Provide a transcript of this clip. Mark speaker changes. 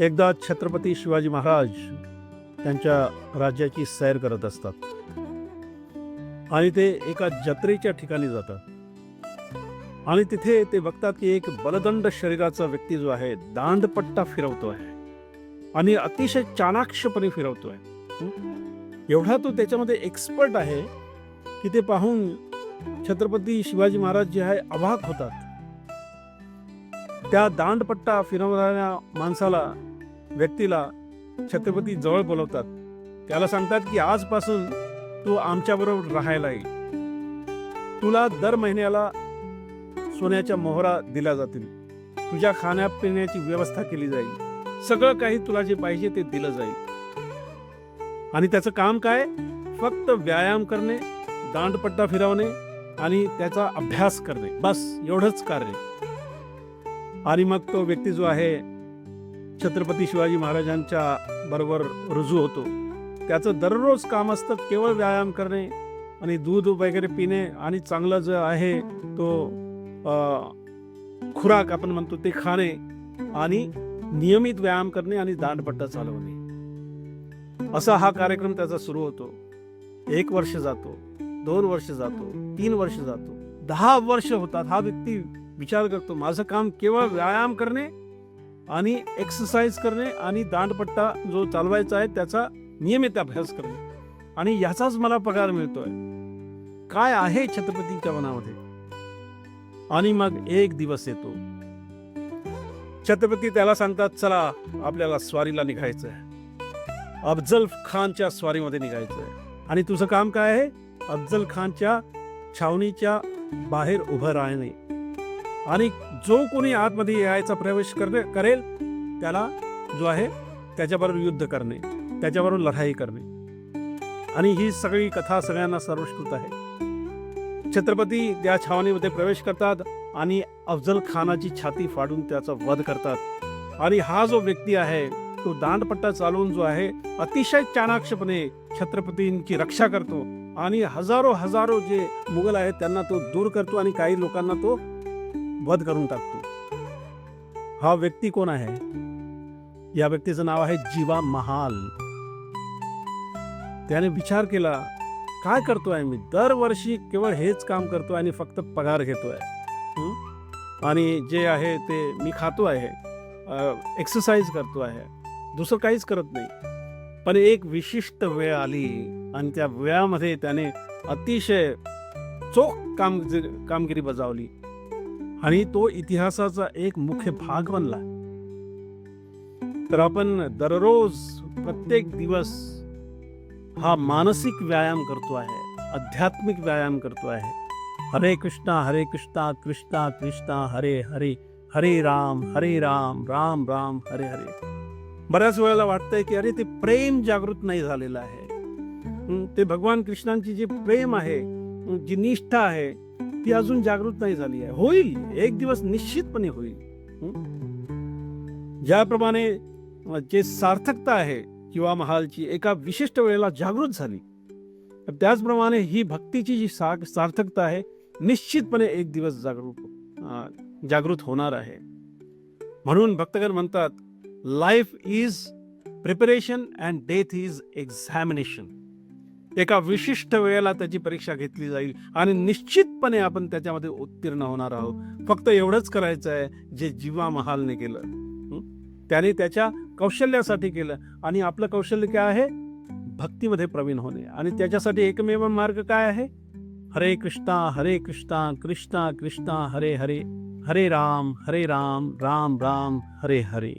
Speaker 1: एकदा छत्रपती शिवाजी महाराज त्यांच्या राज्याची सैर करत असतात. आणि ते एका जत्रेच्या ठिकाणी जातात. आणि तिथे ते बघतात की एक बलदंड शरीराचा व्यक्ती जो आहे दांडपट्टा फिरवतो आहे आणि अतिशय चाणाक्षपणे फिरवतो आहे एवढा तो त्याच्यामध्ये एक्सपर्ट आहे की ते पाहून छत्रपती शिवाजी महाराज जे आहे अभाक होतात. त्या दांडपट्टा फिरवणाऱ्या माणसाला व्यक्तीला छत्रपती जवळ बोलवतात. त्याला सांगतात की आजपासून तू आमच्याबरोबर राहायला येईल. तुला दर महिन्याला सोन्याच्या मोहरा दिल्या जातील. तुझ्या खाण्यापिण्याची व्यवस्था केली जाईल. सगळं काही तुला जे पाहिजे ते दिलं जाईल. आणि त्याचं काम काय? फक्त व्यायाम करणे दांडपट्टा फिरवणे आणि त्याचा अभ्यास करणे. बस एवढंच कार्य. आणि मग तो व्यक्ती जो आहे छत्रपती शिवाजी महाराजांच्या बरोबर रुजू होतो. त्याचं दररोज काम असतं केवळ व्यायाम करणे आणि दूध वगैरे पिणे आणि चांगलं जे आहे तो खुराक आपण म्हणतो ते खाणे आणि नियमित व्यायाम करणे आणि दांडपट्टा चालवणे. असा हा कार्यक्रम त्याचा सुरू होतो. एक वर्ष जातो दोन वर्ष जातो तीन वर्ष जातो. दहा वर्ष होतात हा व्यक्ती विचार करतो माझं काम केवळ व्यायाम करणे आणि एक्सरसाइज करणे आणि दांडपट्टा जो चालवायचा आहे त्याचा नियमित अभ्यास करणे. आणि याचाच मला पगार मिळतोय. काय आहे छत्रपतीच्या मनामध्ये? आणि मग एक दिवस येतो. छत्रपती त्याला सांगतात चला आपल्याला स्वारीला निघायचं आहे अफजल खानच्या स्वारीमध्ये निघायचं आहे आणि तुझं काम काय आहे? अफजल खानच्या छावणीच्या बाहेर उभं राहणे. आणि जो कोणी आतमध्ये यायचा प्रवेश करणे करेल त्याला जो आहे त्याच्याबरोबर युद्ध करणे त्याच्याबरोबर लढाई करणे. आणि ही सगळी कथा सगळ्यांना सर्वश्रुत आहे. छत्रपती त्या छावणीमध्ये प्रवेश करतात आणि अफजल खानाची छाती फाडून त्याचा वध करतात. आणि हा जो व्यक्ती आहे तो दांडपट्टा चालवून जो आहे अतिशय चाणाक्षपणे छत्रपतींची रक्षा करतो. आणि हजारो हजारो जे मुघल आहेत त्यांना तो दूर करतो आणि काही लोकांना तो वध करून टाकतो. हा व्यक्ती कोण आहे? या व्यक्तीचं नाव आहे जीवा महाल. त्याने विचार केला काय करतोय मी? दरवर्षी केवळ हेच काम करतो आणि फक्त पगार घेतोय. आणि जे आहे ते मी खातो आहे एक्सरसाइज करतो आहे. दुसरं काहीच करत नाही. पण एक विशिष्ट वेळ आली आणि त्या वेळामध्ये त्याने अतिशय चोख काम कामगिरी बजावली. आणि तो इतिहासाचा एक मुख्य भाग बनला. तर आपण दररोज प्रत्येक दिवस हा मानसिक व्यायाम करतो आहे आध्यात्मिक व्यायाम करतो आहे. हरे कृष्णा हरे कृष्णा कृष्णा कृष्णा हरे हरे हरे राम हरे राम राम राम हरे हरे. बऱ्याच वेळेला वाटतंय की अरे ते प्रेम जागृत नाही झालेलं आहे. ते भगवान कृष्णांची जी प्रेम आहे जी निष्ठा आहे ती अजून जागृत नाही झाली आहे. होईल एक दिवस निश्चितपणे होईल. ज्याप्रमाणे जे सार्थकता आहे किंवा महालची एका विशिष्ट वेळेला जागृत झाली त्याचप्रमाणे ही भक्तीची जी सा सार्थकता आहे निश्चितपणे एक दिवस जागरूक जागृत होणार आहे. म्हणून भक्तगण म्हणतात life is preparation and death is examination एका विशिष्ट वेळेला त्याची परीक्षा घेतली जाईल आणि निश्चितपणे आपण त्याच्यामध्ये उत्तीर्ण होणार आहोत. फक्त एवढंच करायचं आहे जे जीवा महालने केलं त्याने त्याच्या कौशल्यासाठी केलं आणि आपलं कौशल्य काय आहे? भक्तीमध्ये प्रवीण होणे. आणि त्याच्यासाठी एकमेव मार्ग काय आहे? हरे कृष्णा हरे कृष्णा कृष्णा कृष्णा हरे हरे. हरे राम हरे राम राम राम हरे हरे.